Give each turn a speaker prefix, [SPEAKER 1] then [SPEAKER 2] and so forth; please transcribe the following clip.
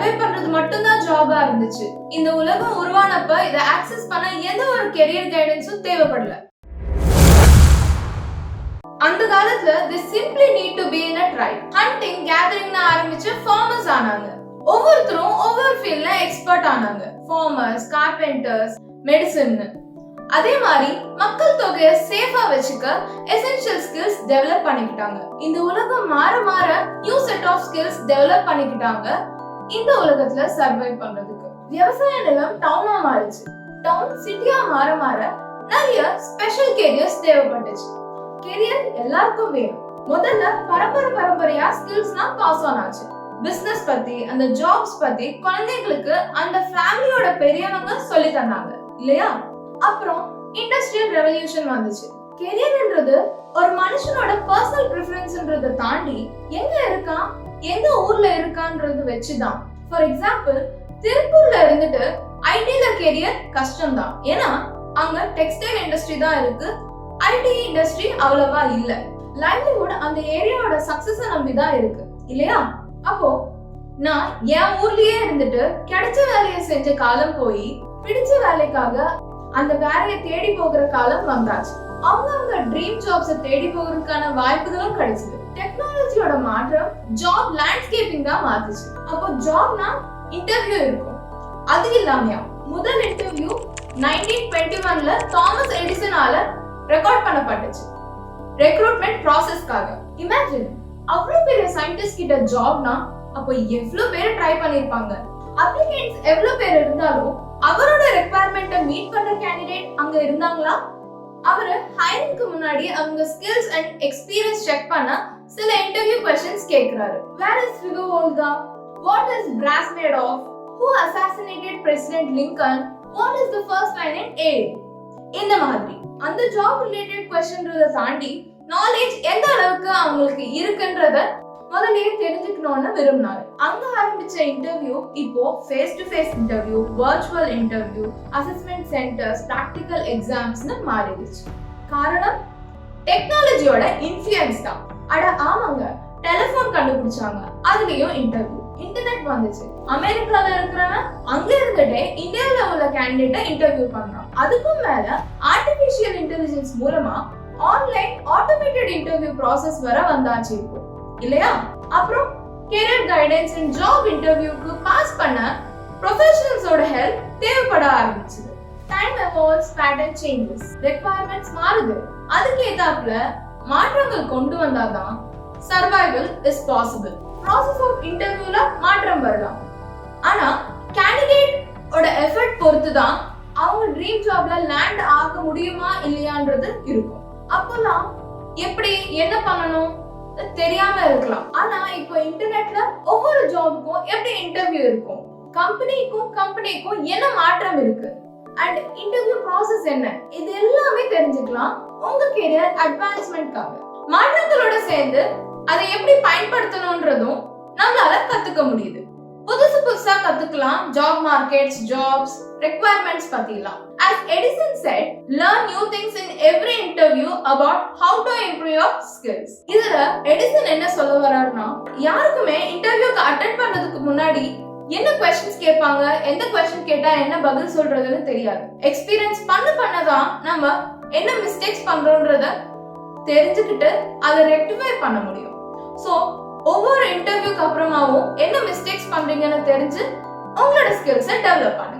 [SPEAKER 1] Survey பண்றது மட்டும்தான் ஜாபா இருந்துச்சு. இந்த உலகம் உருவானப்ப இதை ஆக்சஸ் பண்ண எந்த ஒரு கெரியர் கைடன்ஸும் தேவைப்படல. அந்த காலத்துல they simply need to be in a tribe hunting கேதரிங்னு ஆரம்பிச்சு ஃபார்மர்ஸ் ஆனாங்க. ஒவ்வொருத்தரும் ஒவ்வொரு ஃபீல்ட்ல எக்ஸ்பர்ட் ஆனாங்க. ஃபார்மர்ஸ் கார்பெண்டர்ஸ் மெடிசன் அதே மாதிரி மக்கள் தொகையை சேஃபா வச்சுக்க எசென்ஷியல் ஸ்கில்ஸ் டெவலப் பண்ணிக்கிட்டாங்க. இந்த உலகம் மாற மாற new set of skills develop பண்ணிக்கிட்டாங்க. இந்த உலகத்துல சர்வை பண்றதுக்கு. விவசாய நிலம் டவுனா மாறிச்சு. டவுன் சிட்டியா மாற மாற நிறைய ஸ்பெஷல் கேரியர்ஸ் தேவைப்பட்டுச்சு. கெரியர் எல்லாருக்கும் வேணும். முதல்ல பரம்பரை பரம்பரையா ஸ்கில்ஸ்லாம் பாஸ் ஆன் ஆச்சு. பிசினஸ் பத்தி அந்த ஜாப்ஸ் பத்தி குழந்தைங்களுக்கு அந்த ஃபேமிலியோட பெரியவங்க சொல்லி தந்தாங்க. இல்லையா? அப்புறம் இண்டஸ்ட்ரியல் ரெவல்யூஷன் வந்துச்சு. கெரியர்ன்றது ஒரு மனுஷனோட பர்சனல் ப்ரிஃபரன்ஸ்ன்றதை தாண்டி எங்க இருக்கான்? எந்த ஊர்ல இருக்கான்றது வச்சுதான். ஃபார் எக்ஸாம்பிள் திருப்பூர்ல இருந்துட்டு ஐடில கேரியர் கஷ்டம் தான் ஏன்னா அங்க டெக்ஸ்டைல் இண்டஸ்ட்ரி தான் இருக்கு. ஐடி இண்டஸ்ட்ரி அவ்வளவா இல்ல. லைவ்லிஹுட் அந்த ஏரியாவோட சக்சஸ நம்பி தான் இருக்கு. இல்லையா? அப்போ நான் என் ஊர்லயே இருந்துட்டு கிடைச்ச வேலையை செஞ்ச காலம் போய் பிடிச்ச வேலைக்காக அந்த வேலையை தேடி போகிற காலம் வந்தாச்சு. அவங்க அவங்க ட்ரீம் ஜாப்ஸை தேடி போகிறதுக்கான வாய்ப்புகளும் கிடைச்சது. டெக்னாலஜியோட மாற்றம் ஜாப் லேண்ட்ஸ்கேப்பிங் தான் மாத்துச்சு. அப்போ ஜாப்னா இன்டர்வியூ இருக்கும். அது இல்லாமையா முதல் இன்டர்வியூ நைன்டீன் டுவெண்ட்டி ஒன்ல தாமஸ் எடிசனால ரெக்கார்ட் பண்ணப்பட்டுச்சு. ரெக்ரூட்மெண்ட் ப்ராசஸ்க்காக இமேஜின் அவ்வளவு பெரிய சயின்டிஸ்ட் கிட்ட ஜாப்னா அப்போ எவ்வளவு பேர் ட்ரை பண்ணிருப்பாங்க? அப்ளிகேட்ஸ் எவ்வளவு பேர் இருந்தாலும் அவரோட ரெக்குவயர்மெண்ட்டை மீட் பண்ற கேண்டிடேட் அங்க இருந்தாங்களா? அவரு ஹைரிங்க்கு முன்னாடி அவங்க ஸ்கில்ஸ் அண்ட் எக்ஸ்பீரியன்ஸ் செக் பண்ண சில இன்டர்வியூ கொஸ்டின்ஸ் கேக்குறாரு. Where is Rico Olga what is brass made of who assassinated president Lincoln what is the first line in a இந்த மாதிரி. அந்த ஜாப் ரிலேட்டட் கொஸ்டின்றத தாண்டி நாலேஜ் எந்த அளவுக்கு அவங்களுக்கு இருக்குன்றத முதல்லயே தெரிஞ்சுக்கணும்னு விரும்பினாரு. அங்க ஆரம்பிச்ச இன்டர்வியூ இப்போ face to face interview virtual interview assessment centres practical எக்ஸாம்ஸ்னு மாறிடுச்சு. காரணம்? டெக்னாலஜியோட இன்ஃபுளுயன்ஸ் தான். அட ஆமாங்க. டெலிஃபோன் கண்டுபிடிச்சாங்க. அதுலயும் இன்டர்வியூ இன்டர்நெட் வந்துச்சு. அமெரிக்கால இருக்கிறவன் அங்க இருந்துட்டே இந்தியாவில உள்ள கேண்டிடேட்டை இன்டர்வியூ பண்றான். அதுக்கும் மேல ஆர்டிபிஷியல் இன்டெலிஜென்ஸ் மூலமா ஆன்லைன் ஆட்டோமேட்டட் இன்டர்வியூ ப்ராசஸ் வர வந்தாச்சு இப்போ. இல்லையா? அப்புறம் கெரியர் கைடன்ஸ் அண்ட் ஜாப் இன்டர்வியூக்கு பாஸ் பண்ண ப்ரொஃபஷனல்ஸோட ஹெல்ப் தேவைப்பட ஆரம்பிச்சது. Time evolves pattern changes requirements மாறுது. அதுக்கு ஏத்தாப்புல மாற்றங்கள் கொண்டு வந்தாதான் survival is possible process of இன்டர்வியூல மாற்றம் வரலாம். ஆனா கேண்டிடேட் ஓட எஃபர்ட் பொறுத்து தான் அவங்க ட்ரீம் ஜாப்ல லேண்ட் ஆக முடியுமா இல்லையான்றது இருக்கும். அப்போல்லாம் எப்படி என்ன பண்ணணும்? தெரியாம இருக்கலாம். ஆனா இப்போ இன்டர்நெட்ல ஒவ்வொரு ஜாபுக்கும் எப்படி இன்டர்வியூ இருக்கும்? கம்பெனிக்கும் கம்பெனிக்கும் என்ன மாற்றம் இருக்கு? அண்ட் இன்டர்வியூ ப்ராசஸ் என்ன? இது எல்லாமே தெரிஞ்சுக்கலாம். உங்க கெரியர் அட்வான்ஸ்மெண்ட்காக மாற்றங்களோட சேர்ந்து அதை எப்படி பயன்படுத்தணும்ன்றதும் நம்மளால கத்துக்க முடியுது. புதுசு புதுசா கத்துக்கலாம். ஜாப் மார்க்கெட்ஸ் ஜாப்ஸ் ரெக்குவயர்மெண்ட்ஸ் பத்திலாம் as edison said learn new things in every interview about how to improve your skills. இதுல எடிசன் என்ன சொல்ல வர்றாருன்னா யாருக்குமே இன்டர்வியூக்கு அட்டென்ட் பண்றதுக்கு முன்னாடி என்ன கொஸ்டின்ஸ் கேட்பாங்க? எந்த கொஸ்டின் கேட்டா என்ன பதில் சொல்றதுன்னு தெரியாது. எக்ஸ்பீரியன்ஸ் பண்ண பண்ணதான் நம்ம என்ன மிஸ்டேக்ஸ் பண்றோன்றத தெரிஞ்சுக்கிட்டு அதை ரெக்டிஃபை பண்ண முடியும். ஸோ ஒவ்வொரு இன்டர்வியூக்கு அப்புறமாவும் என்ன மிஸ்டேக்ஸ் பண்றீங்கன்னு தெரிஞ்சு உங்களோட ஸ்கில்ஸை டெவலப் பண்ணுங்க.